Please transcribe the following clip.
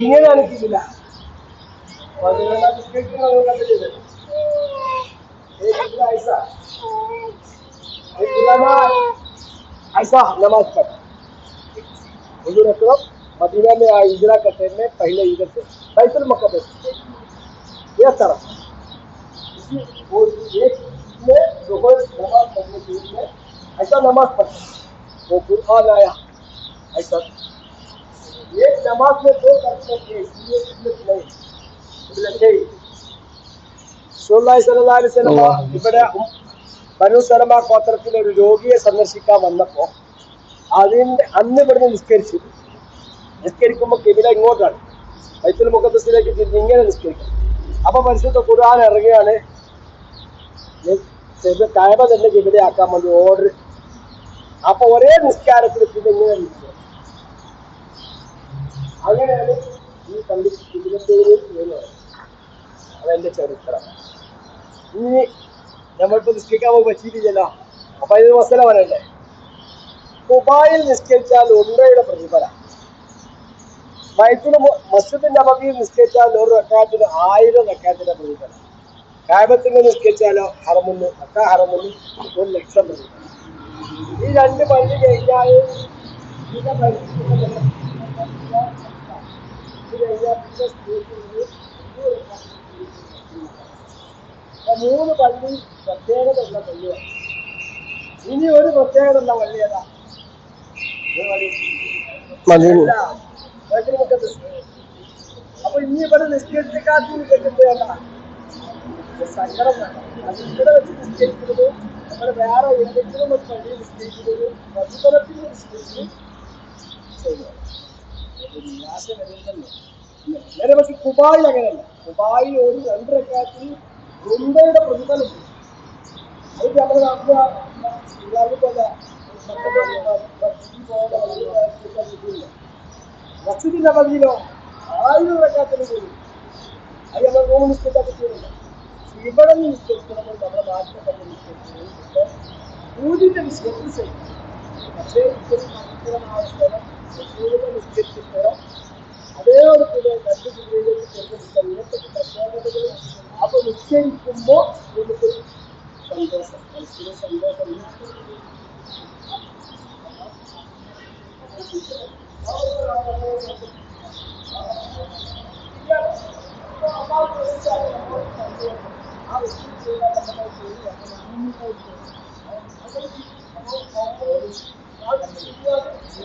ഇങ്ങനെ അനക്കില്ല പതിനെണ്ണാം ബിസ്ക്കറ്റ് നമ്മൾ കണ്ടിട്ടില്ല एक ऐसा एक गुलामा ऐसा नमाज पढ़ हुजूर अकरम मदीना में आए हिजरा करते में पहले इधर से बैतुल मुकद्दस ये तरफ इसी और एक में जोहर नमाज पढ़ने के लिए ऐसा नमाज पढ़ते वो कुरान आया ऐसा एक नमाज में दो करते थे इसलिए इसमें नहीं इसलिए नहीं സുല്ലാഹി സല്ലല്ലാഹു അലൈഹി വസല്ലം ഇവിടെ ബനു സലമ ഗോത്രത്തിലെ ഒരു രോഗിയെ സന്ദർശിക്കാൻ വന്നപ്പോ അതിന്റെ അന്ന് ഇവിടുന്ന് നിസ്കരിച്ചു നിസ്കരിക്കുമ്പോൾ കിബില ഇങ്ങോട്ടാണ് ബൈത്തുൽ മുഖദ്സിലേക്ക് തിരിഞ്ഞ് ഇങ്ങനെ നിസ്കരിക്കും അപ്പൊ പരിശുദ്ധ ഖുർആൻ ഇറങ്ങുകയാണ് കായബ തന്നെ കിബിലയാക്കാൻ വേണ്ടി ഓർഡർ അപ്പൊ ഒരേ നിസ്കാരത്തിൽ പിന്നെ ഇങ്ങനെ നിൽക്കുക അങ്ങനെയാണ് ഈ പള്ളി കിബിലത്തേര് വരുന്നത് അതെന്റെ ചരിത്രം. ഇനി നമ്മളിപ്പോ നിസ്കരിക്കാൻ പോയി പറ്റിയിട്ടില്ലല്ലോ അപ്പൊ ഇത് മസല പറയണ്ടേ? ദുബായിൽ നിസ്കരിച്ചാൽ ഒന്നരയുടെ പ്രതിഫല. വയറ്റിന് മസ്ജിദിന്റെ നബവിയിൽ നിസ്കരിച്ചാൽ ഒരു റക്കാത്തിന് ആയിരം റക്കാത്തിന്റെ പ്രതിഫലം. കാബത്തിന് നിസ്കരിച്ചാലോ ഹറമുന്ന് അക്ക ഹറമുന്ന് ഒരു ലക്ഷം പ്രതിഫലം. ഈ രണ്ട് പള്ളി കഴിഞ്ഞാൽ മൂന്ന് പള്ളി പ്രത്യേകത ഉള്ള പള്ളിയാണ് ഇനി ഒരു പ്രത്യേകത ഉള്ള പള്ളി ഏതാ? ഏത് പള്ളി? അല്ല, ബൈത്തുൽ മുഖദ്ദസ്. അപ്പൊ ഇനി ഇവിടെ നിഷ്കരിച്ചിക്കാത്തി കേട്ടിട്ട് സങ്കടം വേണ്ട. അത് ഇവിടെ വെച്ച് നിസ്കരിക്കുന്നത് നമ്മൾ വേറെ ഏതെങ്കിലും ഒരു പള്ളി നിസ്കരിക്കുന്നത് പ്രതിഫലത്തിൽ നിസ്കരിച്ച് വരുന്നല്ലോ നേരെ പക്ഷെ കുബായി അങ്ങനെയല്ല കുബായി ഒരു രണ്ട് റക്കാത്തിൽ റുംബയുടെ പ്രതിഫലം അത് നമ്മുടെ നാട്ടിലെ മസ്ജിദിന്റെ പതിയിലോ ആയിരം റക്കാത്തിന് പോയി അത് നമ്മൾ റൂം നിസ്കരിക്കാൻ പറ്റുന്നില്ല ഇവിടെ നിന്ന് നിസ്കരിക്കണമെങ്കിൽ നമ്മുടെ നാട്ടിലെ തന്നെ നിസ്കരിക്കുന്നത് പൂജിന്റെ ചെയ്യും പക്ഷേ ಅಕ್ಷರಮಾವಶ್ಯಕಂ ಕೇವಲ ಉದ್ದೇಶಿಸ್ತಾರ ಅದೇ ಒಂದು ಕೂಡ ಗಂಟು ಜಿಲ್ಲೆಯಲ್ಲಿ ಕೆಲಸ ಕರ್ನಾಟಕದಲ್ಲಿ ಅದು ಉಚ್ಚರಿಸುಂಬೋ ನಿಮಗೆ ಸಂತೋಷ ಮನಸ್ಸಿಗೆ ಸಂತೋಷ Thank you.